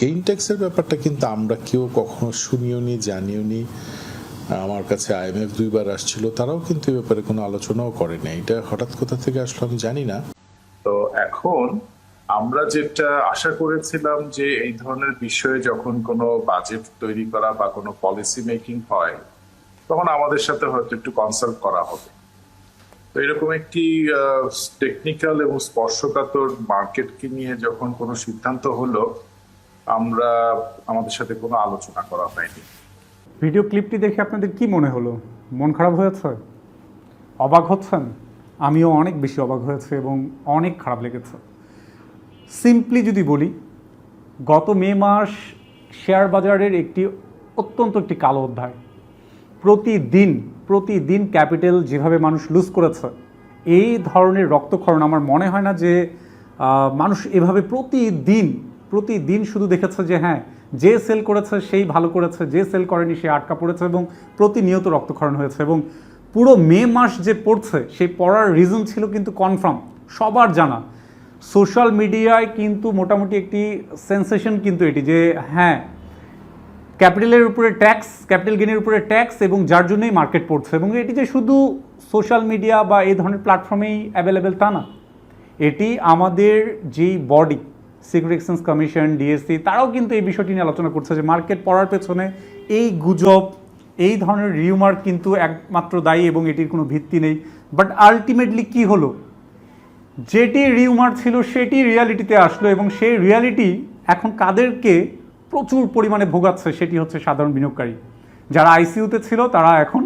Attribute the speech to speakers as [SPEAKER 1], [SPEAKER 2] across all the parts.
[SPEAKER 1] Gain ট্যাক্সের ব্যাপারটা কিন্তু আমরা কেউ কখনো শুনিও নি জানিও নি আমার কাছে আইএমএফ দুইবার আসছিল, তারাও কিন্তু এ ব্যাপারে কোনো আলোচনাও করে না এটা হঠাৎ কোথা থেকে আসলো আমি জানি না।
[SPEAKER 2] তো এখন আমরা যেটা আশা করেছিলাম যে এই ধরনের বিষয়ে যখন কোনো বাজেট তৈরি করা বা কোনো পলিসি মেকিং হয়, তখন আমাদের সাথে হয়তো একটু কনসাল্ট করা হবে। তো এরকম একটি টেকনিক্যাল এবং স্পর্শকাতর মার্কেটকে নিয়ে যখন কোনো সিদ্ধান্ত হলো আমরা আমাদের সাথে কোনো আলোচনা করা হয়নি।
[SPEAKER 3] ভিডিও ক্লিপটি দেখে আপনাদের কি মনে হলো? মন খারাপ হয়েছে অবাক হচ্ছেন? আমিও অনেক বেশি অবাক হয়েছে এবং অনেক খারাপ লেগেছে। সিম্পলি যদি বলি, গত মে মাস শেয়ার বাজারের একটি অত্যন্ত একটি কালো অধ্যায়। প্রতিদিন প্রতিদিন ক্যাপিটাল যেভাবে মানুষ লুজ করেছে, এই ধরনের রক্তক্ষরণ আমার মনে হয় না যে মানুষ এভাবে প্রতিদিন প্রতিদিন শুধু দেখেছে যে হ্যাঁ যে সেল করেছে সেই ভালো করেছে, যে সেল করেনি সে আটকা পড়েছে এবং প্রতিনিয়ত রক্তক্ষরণ হয়েছে এবং পুরো মে মাস যে পড়ছে, সেই পড়ার রিজন ছিল কিন্তু কনফার্ম সবার জানা। সোশ্যাল মিডিয়ায় কিন্তু মোটামুটি একটি সেন্সেশন কিন্তু এটি যে হ্যাঁ ক্যাপিটালের উপরে ট্যাক্স ক্যাপিটাল গেনের উপরে ট্যাক্স এবং যার জন্যই মার্কেট পড়ছে এবং এটি যে শুধু সোশ্যাল মিডিয়া বা এই ধরনের প্ল্যাটফর্মেই অ্যাভেলেবেল তা না, এটি আমাদের যেই body security exchange commission DSC তারাও কিন্তু এই বিষয়টি নিয়ে আলোচনা করছে যে মার্কেট পড়ার পেছনে এই গুজব, এই ধরনের রিউমার কিন্তু একমাত্র দায়ী এবং এটির কোনো ভিত্তি নেই। বাট আলটিমেটলি কি হলো? যেটি রিউমার ছিল সেটি রিয়ালিটিতে আসলো এবং সেই রিয়ালিটি এখন কাদেরকে প্রচুর পরিমাণে ভোগাচ্ছে সেটি হচ্ছে সাধারণ বিনিয়োগকারী। যারা আইসিইউতে ছিল তারা এখন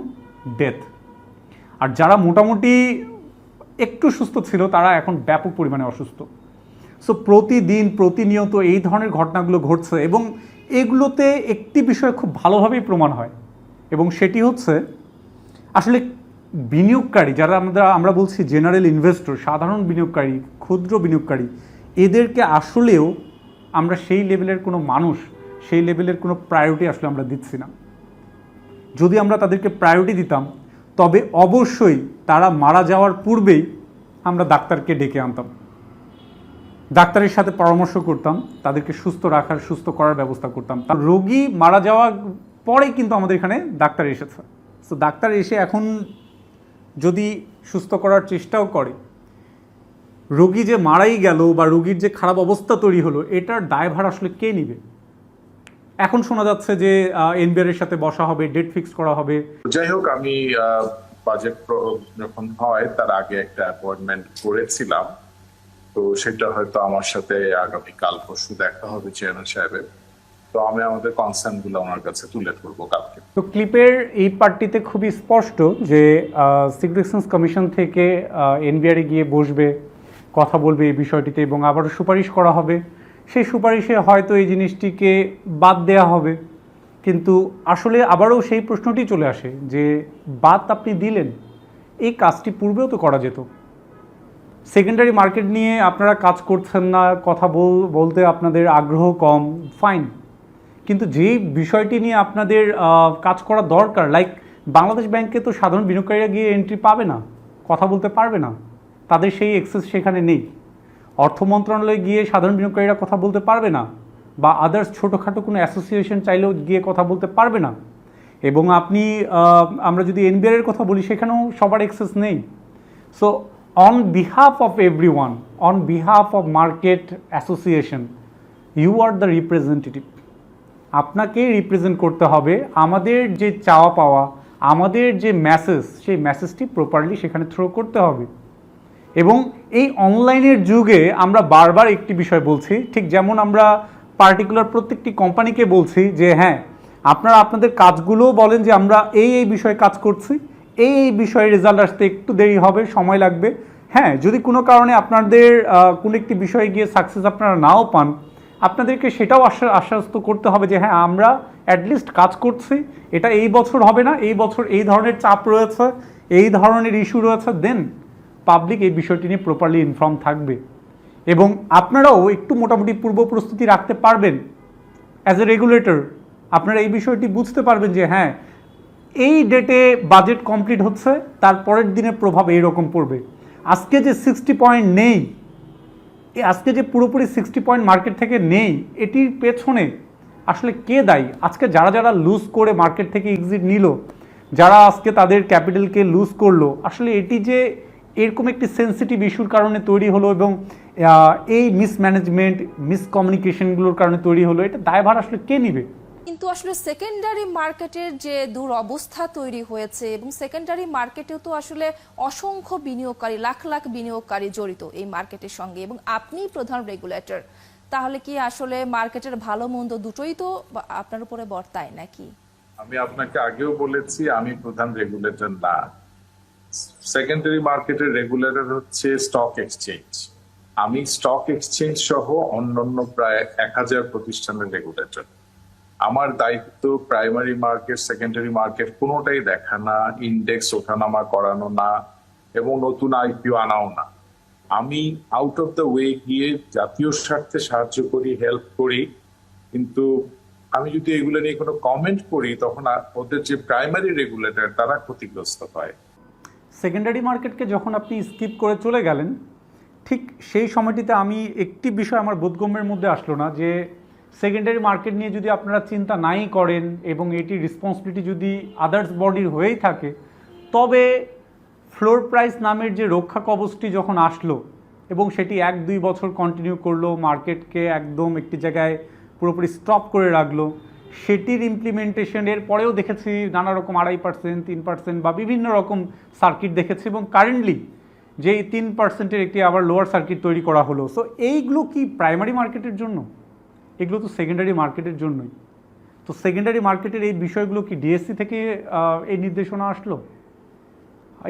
[SPEAKER 3] ডেথ আর যারা মোটামুটি একটু সুস্থ ছিল তারা এখন ব্যাপক পরিমাণে অসুস্থ। সো প্রতিদিন, প্রতিনিয়ত এই ধরনের ঘটনাগুলো ঘটছে এবং এগুলোতে একটি বিষয় খুব ভালোভাবেই প্রমাণ হয় এবং সেটি হচ্ছে, আসলে বিনিয়োগকারী যারা আমরা আমরা বলছি জেনারেল ইনভেস্টর সাধারণ বিনিয়োগকারী, ক্ষুদ্র বিনিয়োগকারী, এদেরকে আসলেও আমরা সেই লেভেলের কোনো মানুষ, সেই লেভেলের কোনো প্রায়োরিটি আসলে আমরা দিচ্ছি না। যদি আমরা তাদেরকে প্রায়োরিটি দিতাম, তবে অবশ্যই তারা মারা যাওয়ার পূর্বেই আমরা ডাক্তারকে ডেকে আনতাম। ডাক্তারের সাথে পরামর্শ করতাম, তাদেরকে সুস্থ রাখার, সুস্থ করার ব্যবস্থা করতাম। রোগী মারা যাওয়ার পরে কিন্তু আমাদের এখানে ডাক্তার এসেছে। তো ডাক্তার এসে এখন যদি সুস্থ করার চেষ্টাও করে, রোগী যে মারাই গেল বা রোগীর যে খারাপ অবস্থা তৈরি হলো, এটার দায়ভার আসলে কে নিবে? এখন শোনা যাচ্ছে যে এনবিআর এর সাথে বসা হবে, ডেট ফিক্স করা হবে।
[SPEAKER 2] যাই হোক, আমি বাজেট যখন হয়, তার আগে একটা অ্যাপয়েন্টমেন্ট করেছিলাম। তো সেটা হয়তো আমার সাথে আগামী কাল পরশু দেখা হবে চেয়ারম্যান সাহেবের। তো আমি আমাদের কনসার্নগুলো ওনার কাছে তুলে ধরবো কালকে।
[SPEAKER 3] তো ক্লিপের এই পার্টটিতে খুবই স্পষ্ট যে সিকিউরিটি কমিশন থেকে এনবিআরে গিয়ে বসবে, কথা বলবে এই বিষয়টিতে এবং আবারও সুপারিশ করা হবে। সেই সুপারিশে হয়তো এই জিনিসটিকে বাদ দেয়া হবে। কিন্তু আসলে আবারও সেই প্রশ্নটি চলে আসে যে, বাদ আপনি দিলেন, এই কাজটি পূর্বেও তো করা যেত। সেকেন্ডারি মার্কেট নিয়ে আপনারা কাজ করছেন না, কথা বল, বলতে আপনাদের আগ্রহ কম ফাইন কিন্তু যে বিষয়টি নিয়ে আপনাদের কাজ করা দরকার লাইক বাংলাদেশ ব্যাংকে তো সাধারণ বিনিয়োগকারীরা গিয়ে এন্ট্রি পাবে না, কথা বলতে পারবে না, তাদের সেই এক্সেস সেখানে নেই। অর্থ মন্ত্রণালয়ে গিয়ে সাধারণ বিনিয়োগকারীরা কথা বলতে পারবে না, বা আদার্স ছোটোখাটো কোনো অ্যাসোসিয়েশন চাইলেও গিয়ে কথা বলতে পারবে না। এবং আপনি আমরা যদি এনবিআর এর কথা বলি, সেখানেও সবার এক্সেস নেই। So behalf of everyone on behalf of market association you are the representative আপনাকে রিপ্রেজেন্ট করতে হবে। আমাদের যে চাওয়া পাওয়া, আমাদের যে মেসেজ সেই মেসেজটি প্রপারলি সেখানে থ্রো করতে হবে। এবং এই অনলাইনের যুগে আমরা বারবার একটি বিষয় বলছি, ঠিক যেমন আমরা পার্টিকুলার প্রত্যেকটি কোম্পানিকে বলছি যে হ্যাঁ আপনারা আপনাদের কাজগুলোও বলেন যে, আমরা এই এই বিষয়ে কাজ করছি। এই বিষয়ে রেজাল্ট আসতে একটু দেরি হবে, সময় লাগবে। হ্যাঁ যদি কোনো কারণে আপনাদের কোনো একটি বিষয়ে গিয়ে সাকসেস আপনারা নাও পান, আপনাদেরকে সেটাও আশ্বা- আশ্বস্ত করতে হবে যে হ্যাঁ আমরা অ্যাটলিস্ট কাজ করছি। এটা এই বছর হবে না, এই বছর এই ধরনের চাপ রয়েছে, এই ধরনের ইস্যু রয়েছে দেন পাবলিক এই বিষয়টি নিয়ে প্রপারলি ইনফর্ম থাকবে। এবং আপনারাও একটু মোটামুটি পূর্ব প্রস্তুতি রাখতে পারবেন। অ্যাজ এ রেগুলেটর আপনারা এই বিষয়টি বুঝতে পারবেন যে হ্যাঁ এই ডেটে বাজেট কমপ্লিট হচ্ছে, তার পরের দিনের প্রভাব এইরকম পড়বে। আজকে যে সিক্সটি পয়েন্ট নেই আজকে যে পুরোপুরি সিক্সটি পয়েন্ট মার্কেট থেকে নেই, এটির পেছনে আসলে কে দায়ী? আজকে যারা যারা লুজ করে মার্কেট থেকে এক্সিট নিল, যারা আজকে তাদের ক্যাপিটালকে লুজ করল, আসলে এটি যে এরকম একটি সেন্সিটিভ ইস্যুর কারণে তৈরি হলো এবং এই মিসম্যানেজমেন্ট মিসকমিউনিকেশনগুলোর কারণে তৈরি হলো, এটা দায়ভার আসলে কে নিবে?
[SPEAKER 4] কিন্তু আসলে সেকেন্ডারি মার্কেটের যে দুরবস্থা তৈরি হয়েছে এবং সেকেন্ডারি মার্কেটেও তো আসলে অসংখ্য বিনিয়োগকারী, লাখ লাখ বিনিয়োগকারী জড়িত এই মার্কেটের সঙ্গে এবং আপনি প্রধান রেগুলেটর তাহলে কি আসলে মার্কেটের ভালো মন্দ দুটোই তো আপনার উপরে বর্তায় নাকি?
[SPEAKER 2] আমি আপনাকে আগেও বলেছি, আমি প্রধান রেগুলেটর না। সেকেন্ডারি মার্কেটের রেগুলেটর হচ্ছে স্টক এক্সচেঞ্জ আমি স্টক এক্সচেঞ্জ সহ অন্যান্য প্রায় এক হাজার প্রতিষ্ঠানের রেগুলেটর আমার দায়িত্ব প্রাইমারি মার্কেট সেকেন্ডারি মার্কেট কোনোটাই দেখা না ইন্ডেক্স ওঠানামা করানো না, এবং নতুন আইপিও আনাও না। আমি আউট অফ দ্য ওয়ে গিয়ে জাতীয় স্বার্থে সাহায্য করি হেল্প করি, কিন্তু আমি যদি এগুলো নিয়ে কোনো কমেন্ট করি, তখন ওদের যে প্রাইমারি রেগুলেটর তারা ক্ষতিগ্রস্ত হয়।
[SPEAKER 3] সেকেন্ডারি মার্কেটকে যখন আপনি স্কিপ করে চলে গেলেন, ঠিক সেই সময়টিতে আমি একটি বিষয় আমার বোধগম্যের মধ্যে আসলো না যে সেকেন্ডারি মার্কেট নিয়ে যদি আপনারা চিন্তা নাই করেন এবং এটির রেসপন্সিবিলিটি যদি আদার্স বডির হয়েই থাকে, তবে ফ্লোর প্রাইস নামের যে রক্ষা কবচটি যখন আসলো এবং সেটি এক দুই বছর কন্টিনিউ করল মার্কেটকে একদম একটি জায়গায় পুরোপুরি স্টপ করে রাখল, সেটির ইমপ্লিমেন্টেশনের পরেও দেখেছি নানা রকম আড়াই পার্সেন্ট তিন পার্সেন্ট বা বিভিন্ন রকম সার্কিট দেখেছি এবং কারেন্টলি যে তিন পার্সেন্টের একটি আবার লোয়ার সার্কিট তৈরি করা হলো। সো এইগুলো কি প্রাইমারি মার্কেটের জন্য? এগুলো তো সেকেন্ডারি মার্কেটের জন্যই। তো সেকেন্ডারি মার্কেটের এই বিষয়গুলো কি ডিএসসি থেকে এই নির্দেশনা আসলো?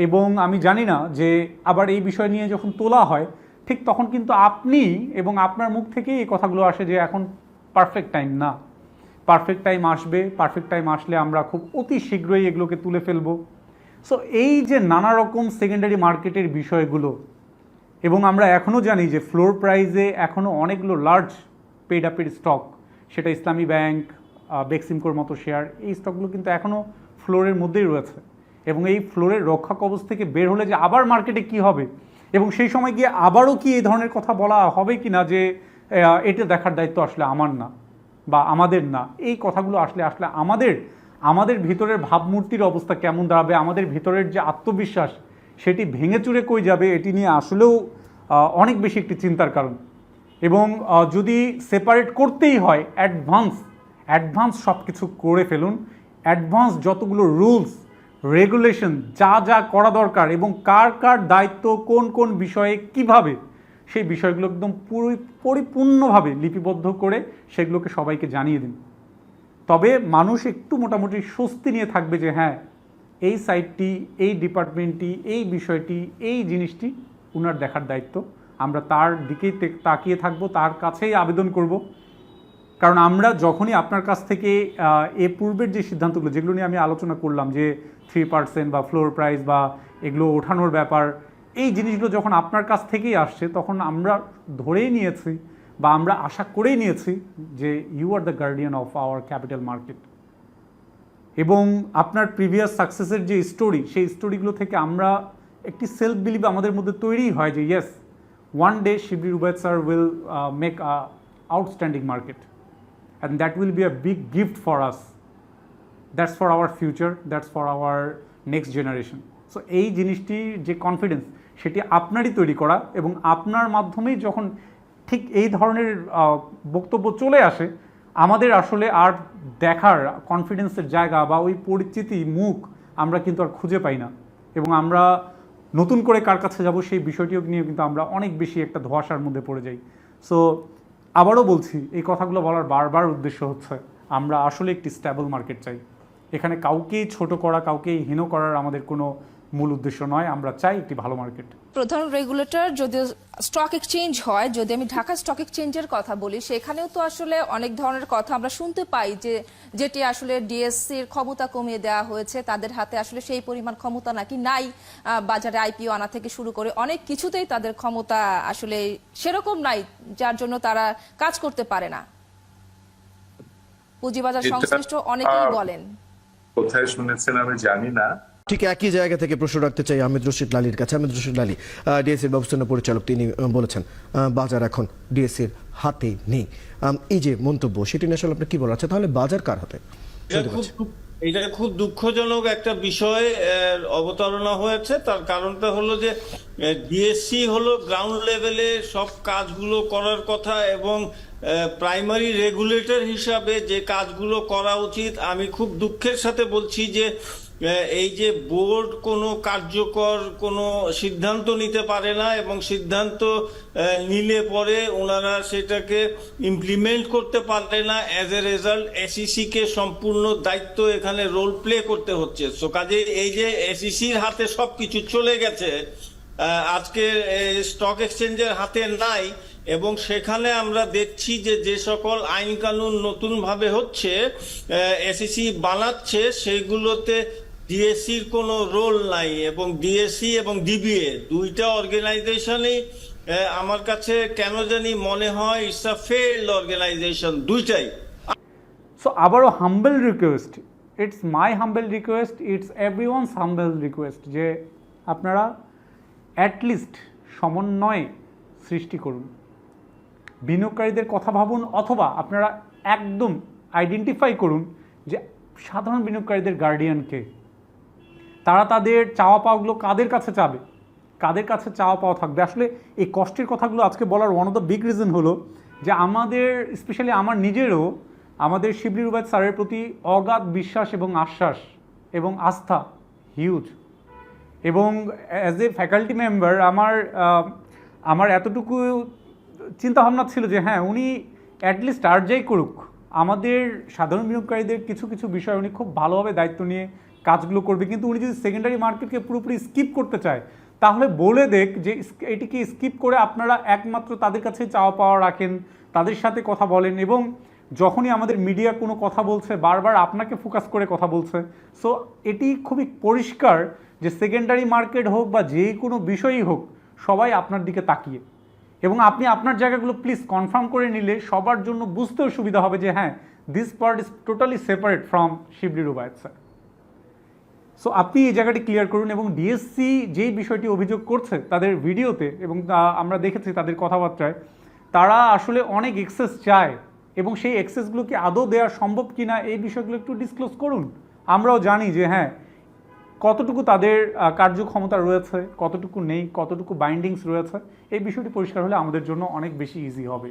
[SPEAKER 3] এবং আমি জানি না যে আবার এই বিষয় নিয়ে যখন তোলা হয়, ঠিক তখন কিন্তু আপনি এবং আপনার মুখ থেকেই এই কথাগুলো আসে যে এখন পারফেক্ট টাইম না। পারফেক্ট টাইম আসবে পারফেক্ট টাইম আসলে আমরা খুব অতি শীঘ্রই এগুলোকে তুলে ফেলব। সো এই যে নানা রকম সেকেন্ডারি মার্কেটের বিষয়গুলো, এবং আমরা এখনও জানি যে ফ্লোর প্রাইজে এখনও অনেকগুলো লার্জ পেড আপের স্টক সেটা ইসলামী ব্যাংক বেক্সিমকোর মতো শেয়ার এই স্টকগুলো কিন্তু এখনও ফ্লোরের মধ্যেই রয়েছে। এবং এই ফ্লোরের রক্ষা কবচ থেকে বের হলে যে আবার মার্কেটে কি হবে, এবং সেই সময় গিয়ে আবারও কি এই ধরনের কথা বলা হবে কি না যে এটা দেখার দায়িত্ব আসলে আমার না, বা আমাদের না, এই কথাগুলো আসলে আসলে আমাদের আমাদের ভিতরের ভাবমূর্তির অবস্থা কেমন দাঁড়াবে, আমাদের ভিতরের যে আত্মবিশ্বাস, সেটি ভেঙে চুরে কই যাবে, এটি নিয়ে আসলেও অনেক বেশি একটি চিন্তার কারণ। এবং যদি সেপারেট করতেই হয় অ্যাডভান্স অ্যাডভান্স সব কিছু করে ফেলুন। অ্যাডভান্স যতগুলো রুলস রেগুলেশন যা যা করা দরকার এবং কার কার দায়িত্ব, কোন কোন বিষয়ে কীভাবে, সেই বিষয়গুলো একদম পুরো, পরিপূর্ণভাবে লিপিবদ্ধ করে সেগুলোকে সবাইকে জানিয়ে দিন। তবে মানুষ একটু মোটামুটি স্বস্তি নিয়ে থাকবে যে হ্যাঁ এই সাইটটি এই ডিপার্টমেন্টটি এই বিষয়টি, এই জিনিসটি উনার দেখার দায়িত্ব। আমরা তার দিকেই তাকিয়ে থাকব, তার কাছেই আবেদন করব। কারণ আমরা যখনই আপনার কাছ থেকে এ পূর্বের যে সিদ্ধান্তগুলো, যেগুলো নিয়ে আমি আলোচনা করলাম যে থ্রি পার্সেন্ট বা ফ্লোর প্রাইস বা এগুলো ওঠানোর ব্যাপার, এই জিনিসগুলো যখন আপনার কাছ থেকেই আসছে, তখন আমরা ধরেই নিয়েছি বা আমরা আশা করেই নিয়েছি যে you are the guardian of our capital market এবং আপনার প্রিভিয়াস সাকসেসের যে স্টোরি সেই স্টোরিগুলো থেকে আমরা একটি সেলফ বিলিভ আমাদের মধ্যে তৈরি হয় যে yes one day Shibli Rubaiyat sir will make a outstanding market and that will be a big gift for us that's for our future that's for our next generation so এই জিনিসটির যে confidence সেটি আপনারই তৈরি করা এবং আপনার মাধ্যমেই যখন ঠিক এই ধরনের বক্তব্য চলে আসে, আমাদের আসলে আর দেখার কনফিডেন্সের জায়গা বা ওই পরিচিতি, মুখ আমরা কিন্তু আর খুঁজে পাই না। এবং আমরা নতুন করে কার কাছে যাব সেই বিষয়টিও নিয়ে কিন্তু আমরা অনেক বেশি একটা ধোয়াশার মধ্যে পড়ে যাই। সো আবারও বলছি, এই কথাগুলো বলার বারবার উদ্দেশ্য হচ্ছে, আমরা আসলে একটি স্ট্যাবল মার্কেট চাই। এখানে কাউকেই ছোট করা, কাউকেই হীন করার আমাদের কোনো মূল উদ্দেশ্য নয় আমরা চাই একটি ভালো মার্কেট
[SPEAKER 4] প্রধান রেগুলেটর যদি স্টক এক্সচেঞ্জ হয় যদি আমি ঢাকা স্টক এক্সচেঞ্জের কথা বলি সেখানেও তো আসলে অনেক ধরনের কথা আমরা শুনতে পাই যে যেটি আসলে ডিএসসির ক্ষমতা কমিয়ে দেওয়া হয়েছে তাদের হাতে আসলে সেই পরিমাণ ক্ষমতা নাকি নাই আহ, বাজারে আইপিও আনা থেকে শুরু করে অনেক কিছুতেই তাদের ক্ষমতা আসলে সেরকম নাই যার জন্য তারা কাজ করতে পারে না। পুঁজিবাজার সংশ্লিষ্ট অনেকেই বলেন।
[SPEAKER 2] কোথায় শুনেছেন আমি জানি না
[SPEAKER 5] ঠিক একই জায়গা থেকে প্রশ্ন রাখতে চাই আহমেদ রশিদ লালির কাছে। আহমেদ রশিদ লালি ডিএসসির ব্যবস্থাপনা পরিচালক তিনি বলেছেন বাজার এখন ডিএসসির হাতে নেই। এই যে মন্তব্য সেটি নিয়ে আসলে আপনার কি বলার আছে? তাহলে বাজার কার হাতে?
[SPEAKER 6] এটা খুব এটা খুব দুঃখজনক একটা বিষয় অবতারণা হয়েছে। তার কারণটা হলো যে ডিএসসি হলো গ্রাউন্ড লেভেলে সব কাজগুলো করার কথা এবং প্রাইমারি রেগুলেটর হিসাবে যে কাজগুলো করা উচিত আমি খুব দুঃখের সাথে বলছি যে এই যে বোর্ড কোনো কার্যকর কোনো সিদ্ধান্ত নিতে পারে না এবং সিদ্ধান্ত নিলে পরে ওনারা সেটাকে ইমপ্লিমেন্ট করতে পারলে না অ্যাজ এ রেজাল্ট এসিসি কে সম্পূর্ণ দায়িত্ব এখানে রোল প্লে করতে হচ্ছে। সো কাজে এই যে এসিসির হাতে সব কিছু চলে গেছে আজকে স্টক এক্সচেঞ্জের হাতে নাই, এবং সেখানে আমরা দেখছি যে যে সকল আইন কানুন নতুন ভাবে হচ্ছে এসিসি বানাচ্ছে সেইগুলোতে ডিএসসির কোনো রোল নাই এবং ডিএসসি এবং ডিবিএ দুইটা অর্গানাইজেশনই আমার কাছে কেন জানি মনে হয় ইটস আ ফেল্ড অর্গানাইজেশন দুইটাই।
[SPEAKER 3] সো আবারও humble request it's my humble request it's everyone's humble request যে আপনারা অ্যাটলিস্ট সমন্বয় সৃষ্টি করুন। বিনিয়োগকারীদের কথা ভাবুন অথবা আপনারা একদম আইডেন্টিফাই করুন যে সাধারণ বিনিয়োগকারীদের গার্ডিয়ানকে তারা তাদের চাওয়া পাওয়াগুলো কাদের কাছে চাবে? কাদের কাছে চাওয়া পাওয়া থাকবে? আসলে এই কষ্টের কথাগুলো আজকে বলার one of the big reason হলো যে আমাদের স্পেশালি আমার নিজেরও, আমাদের শিবলি রুবায়ত স্যারের প্রতি অগাধ বিশ্বাস এবং আশ্বাস এবং আস্থা হিউজ এবং অ্যাজ এ ফ্যাকাল্টি মেম্বার আমার আমার এতটুকু চিন্তাভাবনা ছিল যে হ্যাঁ উনি অ্যাটলিস্ট আর যাই করুক, আমাদের সাধারণ বিনিয়োগকারীদের কিছু কিছু বিষয় উনি খুব ভালোভাবে দায়িত্ব নিয়ে কাজগুলো করবে, কিন্তু উনি যদি সেকেন্ডারি মার্কেটকে পুরোপুরি স্কিপ করতে চায়, তাহলে বলে দেখ যে এটিকে স্কিপ করে আপনারা একমাত্র তাদের কাছে চাওয়া পাওয়া রাখেন, তাদের সাথে কথা বলেন এবং যখনই আমাদের মিডিয়া কোনো কথা বলছে, বারবার আপনাকে ফোকাস করে কথা বলছে। সো এটি খুবই পরিষ্কার যে সেকেন্ডারি মার্কেট হোক বা যে কোনো বিষয়ই হোক, সবাই আপনার দিকে তাকিয়ে। এবং আপনি আপনার জায়গাগুলো প্লিজ কনফার্ম করে নিলে সবার জন্য বুঝতেও সুবিধা হবে যে হ্যাঁ this part is totally separate from Shibli Rubaiyat sir so আপনি এই জায়গাটি ক্লিয়ার করুন এবং ডিএসসি যেই বিষয়টি অভিযোগ করছে তাদের ভিডিওতে এবং আমরা দেখেছি তাদের কথাবার্তায়, তারা আসলে অনেক এক্সেস চায় এবং সেই এক্সেসগুলো কি আদৌ দেওয়া সম্ভব কি না এই বিষয়গুলো একটু ডিসক্লোজ করুন। আমরাও জানি যে হ্যাঁ কতটুকু তাদের কার্যক্ষমতা রয়েছে, কতটুকু নেই, কতটুকু বাইন্ডিংস রয়েছে, এই বিষয়টি পরিষ্কার হলে আমাদের জন্য অনেক বেশি ইজি হবে।